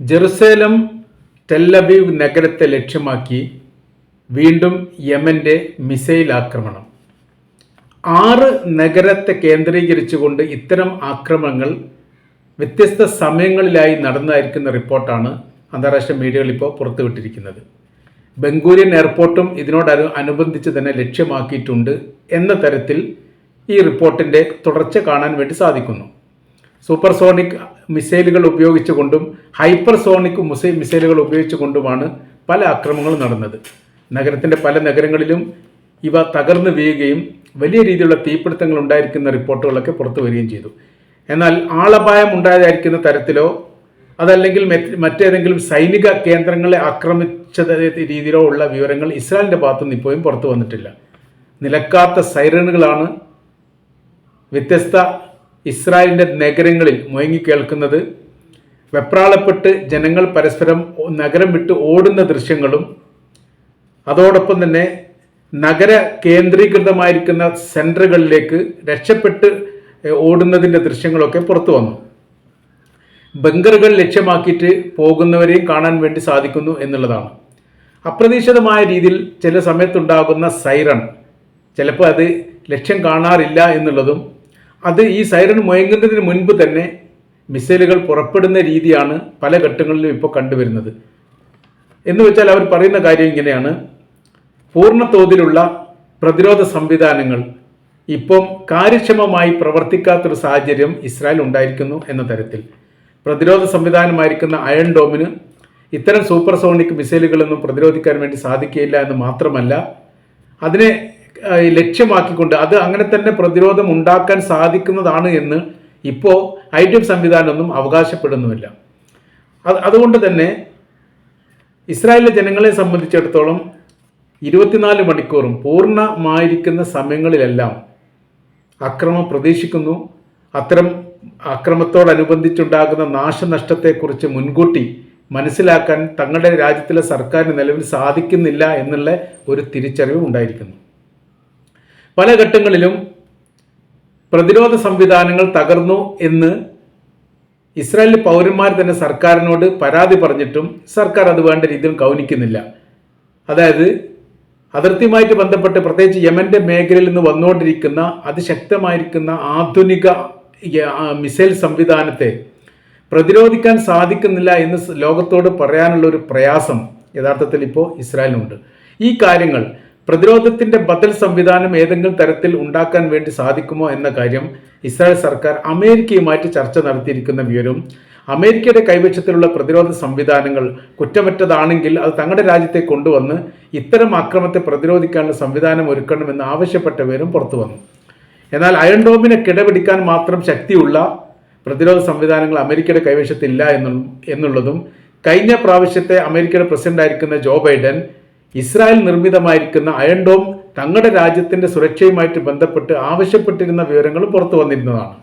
Jerusalem ടെല്ലബീവ് നഗരത്തെ ലക്ഷ്യമാക്കി വീണ്ടും യമന്റെ മിസൈൽ ആക്രമണം. ആറ് നഗരത്തെ കേന്ദ്രീകരിച്ചുകൊണ്ട് ഇത്തരം ആക്രമണങ്ങൾ വ്യത്യസ്ത സമയങ്ങളിലായി നടന്നായിരിക്കുന്ന റിപ്പോർട്ടാണ് അന്താരാഷ്ട്ര മീഡിയകൾ ഇപ്പോൾ പുറത്തുവിട്ടിരിക്കുന്നത്. ബംഗൂരിയൻ എയർപോർട്ടും ഇതിനോട് അനുബന്ധിച്ച് തന്നെ ലക്ഷ്യമാക്കിയിട്ടുണ്ട് എന്ന തരത്തിൽ ഈ റിപ്പോർട്ടിന്റെ തുടർച്ച കാണാൻ വേണ്ടി സാധിക്കുന്നു. സൂപ്പർസോണിക് മിസൈലുകൾ ഉപയോഗിച്ചുകൊണ്ടും ഹൈപ്പർസോണിക് മുസൈ മിസൈലുകൾ ഉപയോഗിച്ചുകൊണ്ടുമാണ് പല ആക്രമണങ്ങളും നടന്നത്. നഗരത്തിന്റെ പല നഗരങ്ങളിലും ഇവ തകർന്നു വീഴുകയും വലിയ രീതിയിലുള്ള തീപിടുത്തങ്ങൾ ഉണ്ടായിരിക്കുന്ന റിപ്പോർട്ടുകളൊക്കെ പുറത്തു വരികയും ചെയ്തു. എന്നാൽ ആളപായം ഉണ്ടായതായിരിക്കുന്ന തരത്തിലോ അതല്ലെങ്കിൽ മറ്റേതെങ്കിലും സൈനിക കേന്ദ്രങ്ങളെ ആക്രമിച്ച രീതിയിലോ ഉള്ള വിവരങ്ങൾ ഇസ്രായേലിന്റെ ഭാഗത്തുനിന്ന് ഇപ്പോഴും പുറത്തു വന്നിട്ടില്ല. നിലക്കാത്ത സൈറണുകളാണ് വ്യത്യസ്ത ഇസ്രായേലിന്റെ നഗരങ്ങളിൽ മുഴങ്ങിക്കേൾക്കുന്നത് വെപ്രാളപ്പെട്ട് ജനങ്ങൾ പരസ്പരം നഗരം വിട്ട് ഓടുന്ന ദൃശ്യങ്ങളും അതോടൊപ്പം തന്നെ നഗര കേന്ദ്രീകൃതമായിരിക്കുന്ന സെന്ററുകളിലേക്ക് രക്ഷപ്പെട്ട് ഓടുന്നതിന്റെ ദൃശ്യങ്ങളൊക്കെ പുറത്തു വന്നു. ബങ്കറുകൾ ലക്ഷ്യമാക്കിയിട്ട് പോകുന്നവരെയും കാണാൻ വേണ്ടി സാധിക്കുന്നു എന്നുള്ളതാണ്. അപ്രതീക്ഷിതമായ രീതിയിൽ ചില സമയത്തുണ്ടാകുന്ന സൈറൺ ചിലപ്പോൾ അത് ലക്ഷ്യം കാണാറില്ല എന്നുള്ളതും അത് ഈ സൈറൺ മുഴങ്ങുന്നതിന് മുൻപ് തന്നെ മിസൈലുകൾ പുറപ്പെടുന്ന രീതിയാണ് പല ഘട്ടങ്ങളിലും ഇപ്പോൾ കണ്ടുവരുന്നത്. എന്ന് വെച്ചാൽ അവർ പറയുന്ന കാര്യം ഇങ്ങനെയാണ്. പൂർണ തോതിലുള്ള പ്രതിരോധ സംവിധാനങ്ങൾ ഇപ്പം കാര്യക്ഷമമായി പ്രവർത്തിക്കാത്തൊരു സാഹചര്യം ഇസ്രായേൽ ഉണ്ടായിരിക്കുന്നു എന്ന തരത്തിൽ. പ്രതിരോധ സംവിധാനമായിരിക്കുന്ന അയൺ ഡോമിന് ഇത്തരം സൂപ്പർസോണിക് മിസൈലുകളൊന്നും പ്രതിരോധിക്കാൻ വേണ്ടി സാധിക്കുകയില്ല എന്ന് മാത്രമല്ല അതിനെ ലക്ഷ്യമാക്കിക്കൊണ്ട് അത് അങ്ങനെ തന്നെ പ്രതിരോധം ഉണ്ടാക്കാൻ സാധിക്കുന്നതാണ് എന്ന് ഇപ്പോൾ ഐ ടി എഫ് സംവിധാനമൊന്നും അവകാശപ്പെടുന്നുമില്ല. അത് അതുകൊണ്ട് തന്നെ ഇസ്രായേലിലെ ജനങ്ങളെ സംബന്ധിച്ചിടത്തോളം ഇരുപത്തിനാല് മണിക്കൂറും പൂർണമായിരിക്കുന്ന സമയങ്ങളിലെല്ലാം അക്രമം പ്രതീക്ഷിക്കുന്നു. അത്തരം അക്രമത്തോടനുബന്ധിച്ചുണ്ടാകുന്ന നാശനഷ്ടത്തെക്കുറിച്ച് മുൻകൂട്ടി മനസ്സിലാക്കാൻ തങ്ങളുടെ രാജ്യത്തിലെ സർക്കാരിന് നിലവിൽ സാധിക്കുന്നില്ല എന്നുള്ള ഒരു തിരിച്ചറിവ് ഉണ്ടായിരിക്കുന്നു. പല ഘട്ടങ്ങളിലും പ്രതിരോധ സംവിധാനങ്ങൾ തകർന്നു എന്ന് ഇസ്രായേൽ പൗരന്മാർ തന്നെ സർക്കാരിനോട് പരാതി പറഞ്ഞിട്ടും സർക്കാർ അത് വേണ്ട രീതിയിൽ കൗനിക്കുന്നില്ല. അതായത് അതിർത്തിയുമായിട്ട് ബന്ധപ്പെട്ട് പ്രത്യേകിച്ച് യമന്റെ മേഖലയിൽ നിന്ന് വന്നുകൊണ്ടിരിക്കുന്ന അതിശക്തമായിരിക്കുന്ന ആധുനിക മിസൈൽ സംവിധാനത്തെ പ്രതിരോധിക്കാൻ സാധിക്കുന്നില്ല എന്ന് ലോകത്തോട് പറയാനുള്ള ഒരു പ്രയാസം യഥാർത്ഥത്തിൽ ഇപ്പോൾ ഇസ്രായേലിനുണ്ട്. ഈ കാര്യങ്ങൾ പ്രതിരോധത്തിന്റെ ബദൽ സംവിധാനം ഏതെങ്കിലും തരത്തിൽ ഉണ്ടാക്കാൻ വേണ്ടി സാധിക്കുമോ എന്ന കാര്യം ഇസ്രായേൽ സർക്കാർ അമേരിക്കയുമായിട്ട് ചർച്ച നടത്തിയിരിക്കുന്ന വിവരം അമേരിക്കയുടെ കൈവശത്തിലുള്ള പ്രതിരോധ സംവിധാനങ്ങൾ കുറ്റമറ്റതാണെങ്കിൽ അത് തങ്ങളുടെ രാജ്യത്തെ കൊണ്ടുവന്ന് ഇത്തരം ആക്രമത്തെ പ്രതിരോധിക്കാനുള്ള സംവിധാനം ഒരുക്കണമെന്ന് ആവശ്യപ്പെട്ട വിവരം പുറത്തു വന്നു. എന്നാൽ അയൺ ഡോമിനെ കിടപിടിക്കാൻ മാത്രം ശക്തിയുള്ള പ്രതിരോധ സംവിധാനങ്ങൾ അമേരിക്കയുടെ കൈവശത്തില്ല എന്നും എന്നുള്ളതും കഴിഞ്ഞ പ്രാവശ്യത്തെ അമേരിക്കയുടെ പ്രസിഡന്റ് ആയിരിക്കുന്ന ജോ ബൈഡൻ ഇസ്രായേൽ നിർമ്മിതമായിരിക്കുന്ന അയൺ ഡോം തങ്ങളുടെ രാജ്യത്തിന്റെ സുരക്ഷയുമായിട്ട് ബന്ധപ്പെട്ട് ആവശ്യപ്പെട്ടിരുന്ന വിവരങ്ങൾ പുറത്തു വന്നിരുന്നതാണ്.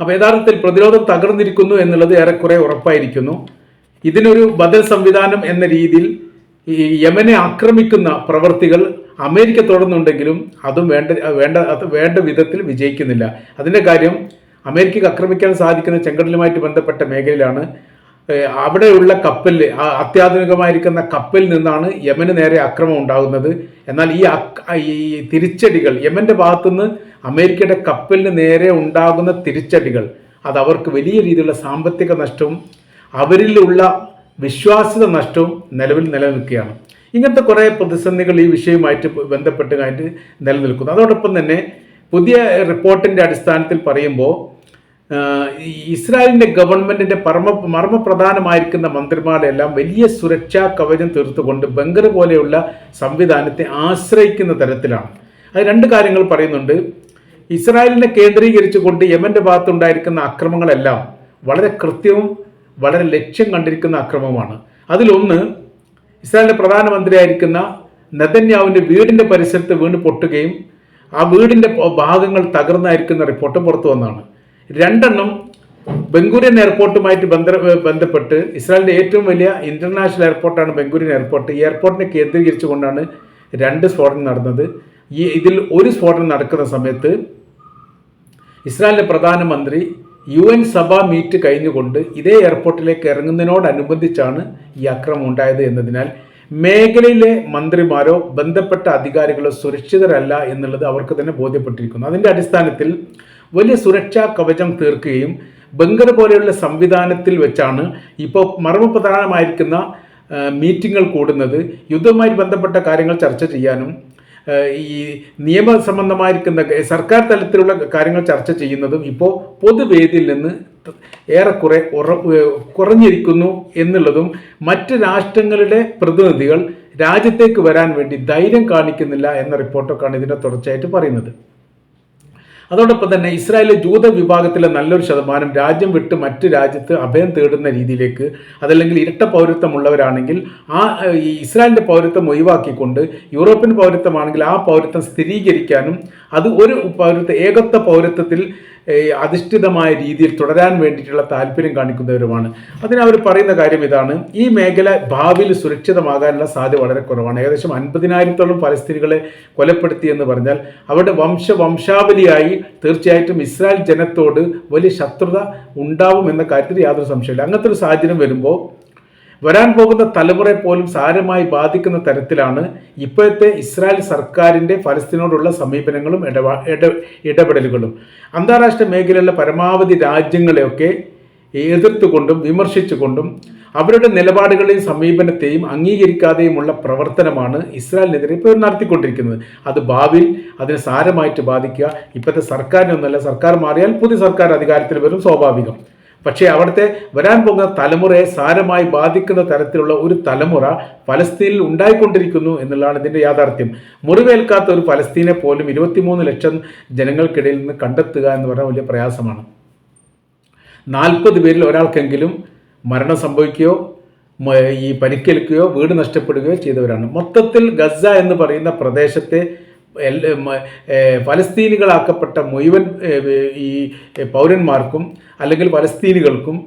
അപ്പോൾ യഥാർത്ഥത്തിൽ പ്രതിരോധം തകർന്നിരിക്കുന്നു എന്നുള്ളത് ഏറെക്കുറെ ഉറപ്പായിരിക്കുന്നു. ഇതിനൊരു ബദൽ സംവിധാനം എന്ന രീതിയിൽ ഈ യമനെ ആക്രമിക്കുന്ന പ്രവർത്തികൾ അമേരിക്ക തുടർന്നുണ്ടെങ്കിലും അതും വേണ്ട വേണ്ട വേണ്ട വിധത്തിൽ വിജയിക്കുന്നില്ല. അതിന്റെ കാര്യം അമേരിക്കക്ക് ആക്രമിക്കാൻ സാധിക്കുന്ന ചെങ്കടലുമായിട്ട് ബന്ധപ്പെട്ട മേഖലയിലാണ് അവിടെയുള്ള കപ്പലിൽ അത്യാധുനികമായിരിക്കുന്ന കപ്പലിൽ നിന്നാണ് യമന് നേരെ അക്രമം ഉണ്ടാകുന്നത്. എന്നാൽ ഈ ഈ തിരിച്ചടികൾ യമന്റെ ഭാഗത്തുനിന്ന് അമേരിക്കയുടെ കപ്പലിന് നേരെ ഉണ്ടാകുന്ന തിരിച്ചടികൾ അത് അവർക്ക് വലിയ രീതിയിലുള്ള സാമ്പത്തിക നഷ്ടവും അവരിലുള്ള വിശ്വാസ്യത നഷ്ടവും നിലവിൽ നിലനിൽക്കുകയാണ്. ഇങ്ങനത്തെ കുറേ പ്രതിസന്ധികൾ ഈ വിഷയവുമായിട്ട് ബന്ധപ്പെട്ട് കഴിഞ്ഞിട്ട് നിലനിൽക്കുന്നു. അതോടൊപ്പം തന്നെ പുതിയ റിപ്പോർട്ടിന്റെ അടിസ്ഥാനത്തിൽ പറയുമ്പോൾ ഇസ്രായേലിന്റെ ഗവൺമെന്റിന്റെ പരമ മർമ്മപ്രധാനമായിരിക്കുന്ന മന്ത്രിമാരെല്ലാം വലിയ സുരക്ഷാ കവചം തീർത്തുകൊണ്ട് ബങ്കർ പോലെയുള്ള സംവിധാനത്തെ ആശ്രയിക്കുന്ന തരത്തിലാണ്. അത് രണ്ട് കാര്യങ്ങൾ പറയുന്നുണ്ട്. ഇസ്രായേലിനെ കേന്ദ്രീകരിച്ചുകൊണ്ട് യമന്റെ ഭാഗത്തുണ്ടായിരിക്കുന്ന അക്രമങ്ങളെല്ലാം വളരെ കൃത്യവും വളരെ ലക്ഷ്യം കണ്ടിരിക്കുന്ന അക്രമമാണ്. അതിലൊന്ന് ഇസ്രായേലിന്റെ പ്രധാനമന്ത്രിയായിരിക്കുന്ന നെതന്യാവിന്റെ വീടിന്റെ പരിസരത്ത് വീണ് പൊട്ടുകയും ആ വീടിന്റെ ഭാഗങ്ങൾ തകർന്നായിരിക്കുന്ന റിപ്പോർട്ട് പുറത്തു വന്നതാണ്. രണ്ടെണ്ണം ബംഗൂരിയൻ എയർപോർട്ടുമായിട്ട് ബന്ധ ബന്ധപ്പെട്ട് ഇസ്രായേലിന്റെ ഏറ്റവും വലിയ ഇന്റർനാഷണൽ എയർപോർട്ടാണ് ബംഗൂരിയൻ എയർപോർട്ട് ഈ എയർപോർട്ടിനെ കേന്ദ്രീകരിച്ചുകൊണ്ടാണ് രണ്ട് സ്ഫോടനം നടന്നത്. ഈ ഇതിൽ ഒരു സ്ഫോടനം നടക്കുന്ന സമയത്ത് ഇസ്രായേലിന്റെ പ്രധാനമന്ത്രി യു എൻ സഭ മീറ്റ് കഴിഞ്ഞുകൊണ്ട് ഇതേ എയർപോർട്ടിലേക്ക് ഇറങ്ങുന്നതിനോടനുബന്ധിച്ചാണ് ഈ അക്രമം ഉണ്ടായത് എന്നതിനാൽ മേഖലയിലെ മന്ത്രിമാരോ ബന്ധപ്പെട്ട അധികാരികളോ സുരക്ഷിതരല്ല എന്നുള്ളത് അവർക്ക് തന്നെ ബോധ്യപ്പെട്ടിരിക്കുന്നു. അതിന്റെ അടിസ്ഥാനത്തിൽ വലിയ സുരക്ഷാ കവചം തീർക്കുകയും ബങ്കർ പോലെയുള്ള സംവിധാനത്തിൽ വെച്ചാണ് ഇപ്പോൾ മർമ്മപ്രധാനമായിരിക്കുന്ന മീറ്റിങ്ങൾ കൂടുന്നത്. യുദ്ധവുമായി ബന്ധപ്പെട്ട കാര്യങ്ങൾ ചർച്ച ചെയ്യാനും ഈ നിയമസംബന്ധമായിരിക്കുന്ന സർക്കാർ തലത്തിലുള്ള കാര്യങ്ങൾ ചർച്ച ചെയ്യുന്നതും ഇപ്പോൾ പൊതുവേദിയിൽ നിന്ന് ഏറെക്കുറെ കുറഞ്ഞിരിക്കുന്നു എന്നുള്ളതും മറ്റ് രാഷ്ട്രങ്ങളുടെ പ്രതിനിധികൾ രാജ്യത്തേക്ക് വരാൻ വേണ്ടി ധൈര്യം കാണിക്കുന്നില്ല എന്ന റിപ്പോർട്ടൊക്കെയാണ് ഇതിന്റെ തുടർച്ചയായിട്ട് പറയുന്നത്. അതോടൊപ്പം തന്നെ ഇസ്രായേലിലെ ജൂത വിഭാഗത്തിലെ നല്ലൊരു ശതമാനം രാജ്യം വിട്ട് മറ്റ് രാജ്യത്ത് അഭയം തേടുന്ന രീതിയിലേക്ക് അതല്ലെങ്കിൽ ഇരട്ട പൗരത്വമുള്ളവരാണെങ്കിൽ ആ ഈ ഇസ്രായേലിന്റെ പൗരത്വം ഒഴിവാക്കിക്കൊണ്ട് യൂറോപ്യൻ പൗരത്വമാണെങ്കിൽ ആ പൗരത്വം സ്ഥിരീകരിക്കാനും അത് ഒരു പൗരത്വ ഏകത്വ പൗരത്വത്തിൽ അധിഷ്ഠിതമായ രീതിയിൽ തുടരാൻ വേണ്ടിയിട്ടുള്ള താല്പര്യം കാണിക്കുന്നവരുമാണ്. അതിന് അവർ പറയുന്ന കാര്യം ഇതാണ്. ഈ മേഖല ഭാവിയിൽ സുരക്ഷിതമാകാനുള്ള സാധ്യത വളരെ കുറവാണ്. ഏകദേശം അൻപതിനായിരത്തോളം പലസ്തീനികളെ കൊലപ്പെടുത്തി എന്ന് പറഞ്ഞാൽ അവരുടെ വംശ വംശാവലിയായി തീർച്ചയായിട്ടും ഇസ്രായേൽ ജനത്തോട് വലിയ ശത്രുത ഉണ്ടാവും എന്ന കാര്യത്തിൽ യാതൊരു സംശയമില്ല അങ്ങനത്തെ ഒരു സാഹചര്യം വരുമ്പോൾ വരാൻ പോകുന്ന തലമുറയെ പോലും സാരമായി ബാധിക്കുന്ന തരത്തിലാണ് ഇപ്പോഴത്തെ ഇസ്രായേൽ സർക്കാരിന്റെ ഫലസ്തീനോടുള്ള സമീപനങ്ങളും ഇടപാ ഇട ഇടപെടലുകളും. അന്താരാഷ്ട്ര മേഖലയിലുള്ള പരമാവധി രാജ്യങ്ങളെയൊക്കെ എതിർത്തുകൊണ്ടും വിമർശിച്ചുകൊണ്ടും അവരുടെ നിലപാടുകളെയും സമീപനത്തെയും അംഗീകരിക്കാതെയുമുള്ള പ്രവർത്തനമാണ് ഇസ്രായേലിനെതിരെ ഇപ്പോൾ നടത്തിക്കൊണ്ടിരിക്കുന്നത്. അത് ഭാവിയിൽ അതിനെ സാരമായിട്ട് ബാധിക്കുക. ഇപ്പോഴത്തെ സർക്കാരിനൊന്നല്ല സർക്കാർ മാറിയാൽ പുതിയ സർക്കാർ അധികാരത്തിൽ വരും സ്വാഭാവികം. പക്ഷേ അവിടുത്തെ വരാൻ പോകുന്ന തലമുറയെ സാരമായി ബാധിക്കുന്ന തരത്തിലുള്ള ഒരു തലമുറ ഫലസ്തീനിൽ ഉണ്ടായിക്കൊണ്ടിരിക്കുന്നു എന്നുള്ളതാണ് ഇതിന്റെ യാഥാർത്ഥ്യം. മുറിവേൽക്കാത്ത ഒരു ഫലസ്തീനെ പോലും ഇരുപത്തിമൂന്ന് ലക്ഷം ജനങ്ങൾക്കിടയിൽ നിന്ന് കണ്ടെത്തുക എന്ന് പറഞ്ഞാൽ വലിയ പ്രയാസമാണ്. നാൽപ്പത് പേരിൽ ഒരാൾക്കെങ്കിലും മരണം സംഭവിക്കുകയോ ഈ പരിക്കേൽക്കുകയോ വീട് നഷ്ടപ്പെടുകയോ ചെയ്തവരാണ്. മൊത്തത്തിൽ ഗസ എന്ന് പറയുന്ന പ്രദേശത്തെ ഫലസ്തീനികളാക്കപ്പെട്ട മുഴുവൻ ഈ പൗരന്മാർക്കും അല്ലെങ്കിൽ ഫലസ്തീനികൾക്കും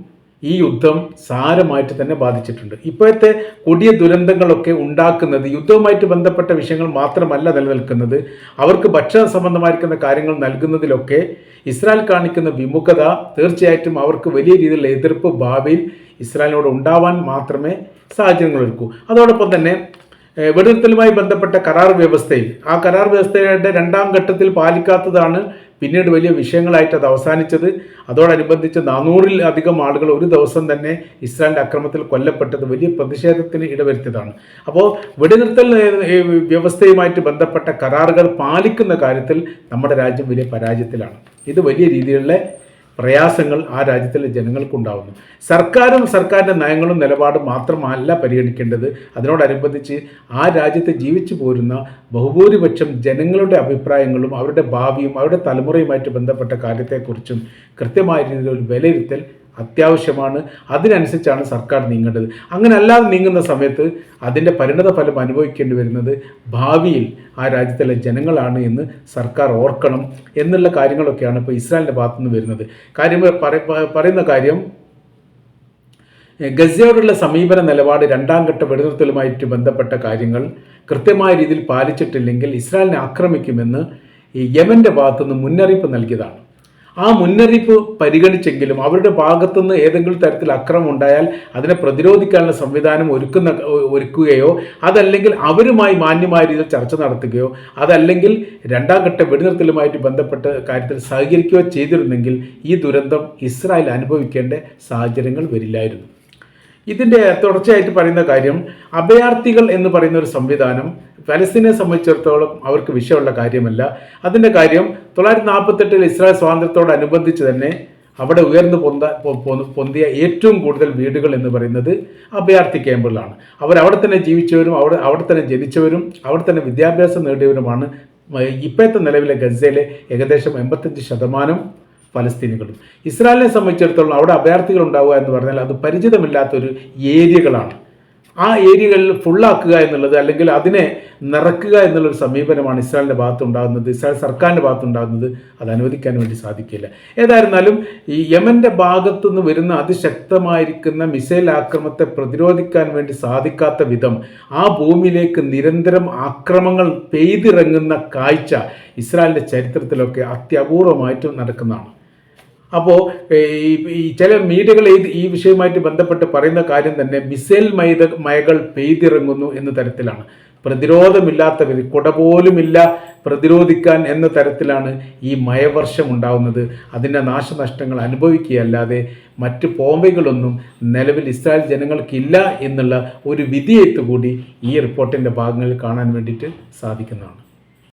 ഈ യുദ്ധം സാരമായിട്ട് തന്നെ ബാധിച്ചിട്ടുണ്ട്. ഇപ്പോഴത്തെ കൊടിയ ദുരന്തങ്ങളൊക്കെ ഉണ്ടാക്കുന്നത് യുദ്ധവുമായിട്ട് ബന്ധപ്പെട്ട വിഷയങ്ങൾ മാത്രമല്ല നിലനിൽക്കുന്നത് അവർക്ക് ഭക്ഷണ സംബന്ധമായിരിക്കുന്ന കാര്യങ്ങൾ നൽകുന്നതിലൊക്കെ ഇസ്രായേൽ കാണിക്കുന്ന വിമുഖത തീർച്ചയായിട്ടും അവർക്ക് വലിയ രീതിയിലുള്ള എതിർപ്പ് ഭാവിയിൽ ഇസ്രായേലിനോട് ഉണ്ടാവാൻ മാത്രമേ സാഹചര്യങ്ങൾ ഒരുക്കൂ. അതോടൊപ്പം തന്നെ വെടിനിർത്തലുമായി ബന്ധപ്പെട്ട കരാർ വ്യവസ്ഥയിൽ. ആ കരാർ വ്യവസ്ഥയുടെ രണ്ടാം ഘട്ടത്തിൽ പാലിക്കാത്തതാണ് പിന്നീട് വലിയ വിഷയങ്ങളായിട്ട് അത് അവസാനിച്ചത്. അതോടനുബന്ധിച്ച് നാനൂറിൽ അധികം ആളുകൾ ഒരു ദിവസം തന്നെ ഇസ്രായേലിന്റെ അക്രമത്തിൽ കൊല്ലപ്പെട്ടത് വലിയ പ്രതിഷേധത്തിന് ഇടവരുത്തിയതാണ്. അപ്പോൾ വെടിനിർത്തൽ വ്യവസ്ഥയുമായിട്ട് ബന്ധപ്പെട്ട കരാറുകൾ പാലിക്കുന്ന കാര്യത്തിൽ നമ്മുടെ രാജ്യം വലിയ പരാജയത്തിലാണ്. ഇത് വലിയ രീതിയിലുള്ള പ്രയാസങ്ങൾ ആ രാജ്യത്തിലെ ജനങ്ങൾക്കുണ്ടാവുന്നു. സർക്കാരും സർക്കാരിന്റെ നയങ്ങളും നിലപാടും മാത്രമല്ല പരിഗണിക്കേണ്ടത്. അതിനോടനുബന്ധിച്ച് ആ രാജ്യത്ത് ജീവിച്ചു പോരുന്ന ബഹുഭൂരിപക്ഷം ജനങ്ങളുടെ അഭിപ്രായങ്ങളും അവരുടെ ഭാവിയും അവരുടെ തലമുറയുമായിട്ട് ബന്ധപ്പെട്ട കാര്യത്തെക്കുറിച്ചും കൃത്യമായ രീതിയിൽ ഒരു വിലയിരുത്തൽ അത്യാവശ്യമാണ്. അതിനനുസരിച്ചാണ് സർക്കാർ നീങ്ങേണ്ടത്. അങ്ങനെ അല്ലാതെ നീങ്ങുന്ന സമയത്ത് അതിന്റെ പരിണത ഫലം അനുഭവിക്കേണ്ടി വരുന്നത് ഭാവിയിൽ ആ രാജ്യത്തിലെ ജനങ്ങളാണ് എന്ന് സർക്കാർ ഓർക്കണം എന്നുള്ള കാര്യങ്ങളൊക്കെയാണ് ഇപ്പോൾ ഇസ്രായേലിന്റെ ഭാഗത്തുനിന്ന് വരുന്നത്. കാര്യം പറയുന്ന കാര്യം ഗസയോടുള്ള സമീപന നിലപാട് രണ്ടാം ഘട്ട വെടിനിർത്തലുമായിട്ട് ബന്ധപ്പെട്ട കാര്യങ്ങൾ കൃത്യമായ രീതിയിൽ പാലിച്ചിട്ടില്ലെങ്കിൽ ഇസ്രായേലിനെ ആക്രമിക്കുമെന്ന് യമന്റെ ഭാഗത്തുനിന്ന് മുന്നറിയിപ്പ് നൽകിയതാണ്. ആ മുന്നറിയിപ്പ് പരിഗണിച്ചെങ്കിലും അവരുടെ ഭാഗത്തുനിന്ന് ഏതെങ്കിലും തരത്തിൽ അക്രമം ഉണ്ടായാൽ അതിനെ പ്രതിരോധിക്കാനുള്ള സംവിധാനം ഒരുക്കുന്ന ഒരുക്കുകയോ അതല്ലെങ്കിൽ അവരുമായി മാന്യമായ രീതിയിൽ ചർച്ച നടത്തുകയോ അതല്ലെങ്കിൽ രണ്ടാം ഘട്ട വെടിനിർത്തലുമായിട്ട് ബന്ധപ്പെട്ട കാര്യത്തിൽ സഹകരിക്കുകയോ ചെയ്തിരുന്നെങ്കിൽ ഈ ദുരന്തം ഇസ്രായേൽ അനുഭവിക്കേണ്ട സാഹചര്യങ്ങൾ വരില്ലായിരുന്നു. ഇതിന്റെ തുടർച്ചയായിട്ട് പറയുന്ന കാര്യം അഭയാർത്ഥികൾ എന്ന് പറയുന്ന ഒരു സംവിധാനം ഫലസ്തീനെ സംബന്ധിച്ചിടത്തോളം അവർക്ക് വിഷയമുള്ള കാര്യമല്ല. അതിന്റെ കാര്യം തൊള്ളായിരത്തി നാൽപ്പത്തെട്ടിൽ ഇസ്രായേൽ സ്വാതന്ത്ര്യത്തോടനുബന്ധിച്ച് തന്നെ അവിടെ ഉയർന്നു പൊന്ത പൊന്തിയ ഏറ്റവും കൂടുതൽ വീടുകൾ എന്ന് പറയുന്നത് അഭയാർത്ഥി ക്യാമ്പുകളാണ് അവർ അവിടെ തന്നെ ജീവിച്ചവരും അവിടെ അവിടെ തന്നെ ജനിച്ചവരും അവിടെ തന്നെ വിദ്യാഭ്യാസം നേടിയവരുമാണ്. ഇപ്പോഴത്തെ നിലവിലെ ഗസയിലെ ഏകദേശം എൺപത്തഞ്ച് ശതമാനം ഫലസ്തീനികളും. ഇസ്രായേലിനെ സംബന്ധിച്ചിടത്തോളം അവിടെ അഭയാർത്ഥികൾ ഉണ്ടാവുക എന്ന് പറഞ്ഞാൽ അത് പരിചിതമില്ലാത്തൊരു ഏരിയകളാണ്. ആ ഏരിയകളിൽ ഫുള്ളാക്കുക എന്നുള്ളത് അല്ലെങ്കിൽ അതിനെ നിറക്കുക എന്നുള്ളൊരു സമീപനമാണ് ഇസ്രായേലിന്റെ ഭാഗത്തുണ്ടാകുന്നത് ഇസ്രായേൽ സർക്കാരിന്റെ ഭാഗത്തുണ്ടാകുന്നത് അത് അനുവദിക്കാൻ വേണ്ടി സാധിക്കില്ല. ഏതായിരുന്നാലും ഈ യമന്റെ ഭാഗത്തുനിന്ന് വരുന്ന അതിശക്തമായിരിക്കുന്ന മിസൈൽ ആക്രമണത്തെ പ്രതിരോധിക്കാൻ വേണ്ടി സാധിക്കാത്ത വിധം ആ ഭൂമിയിലേക്ക് നിരന്തരം ആക്രമങ്ങൾ പെയ്തിറങ്ങുന്ന കാഴ്ച ഇസ്രായേലിന്റെ ചരിത്രത്തിലൊക്കെ അത്യപൂർവമായിട്ട് നടക്കുന്നതാണ്. അപ്പോൾ ഈ ചില മീഡിയകൾ ഈ ഈ വിഷയവുമായിട്ട് ബന്ധപ്പെട്ട് പറയുന്ന കാര്യം തന്നെ മിസൈൽ മൈത മയകൾ പെയ്തിറങ്ങുന്നു എന്ന തരത്തിലാണ്. പ്രതിരോധമില്ലാത്ത വിധി കുട പോലുമില്ല പ്രതിരോധിക്കാൻ എന്ന തരത്തിലാണ് ഈ മയവർഷം ഉണ്ടാകുന്നത് അതിന്റെ നാശനഷ്ടങ്ങൾ അനുഭവിക്കുകയല്ലാതെ മറ്റ് പോംവൈകളൊന്നും നിലവിൽ ഇസ്രായേൽ ജനങ്ങൾക്കില്ല എന്നുള്ള ഒരു വിധിയെത്തുകൂടി ഈ റിപ്പോർട്ടിന്റെ ഭാഗങ്ങളിൽ കാണാൻ വേണ്ടിയിട്ട് സാധിക്കുന്നതാണ്.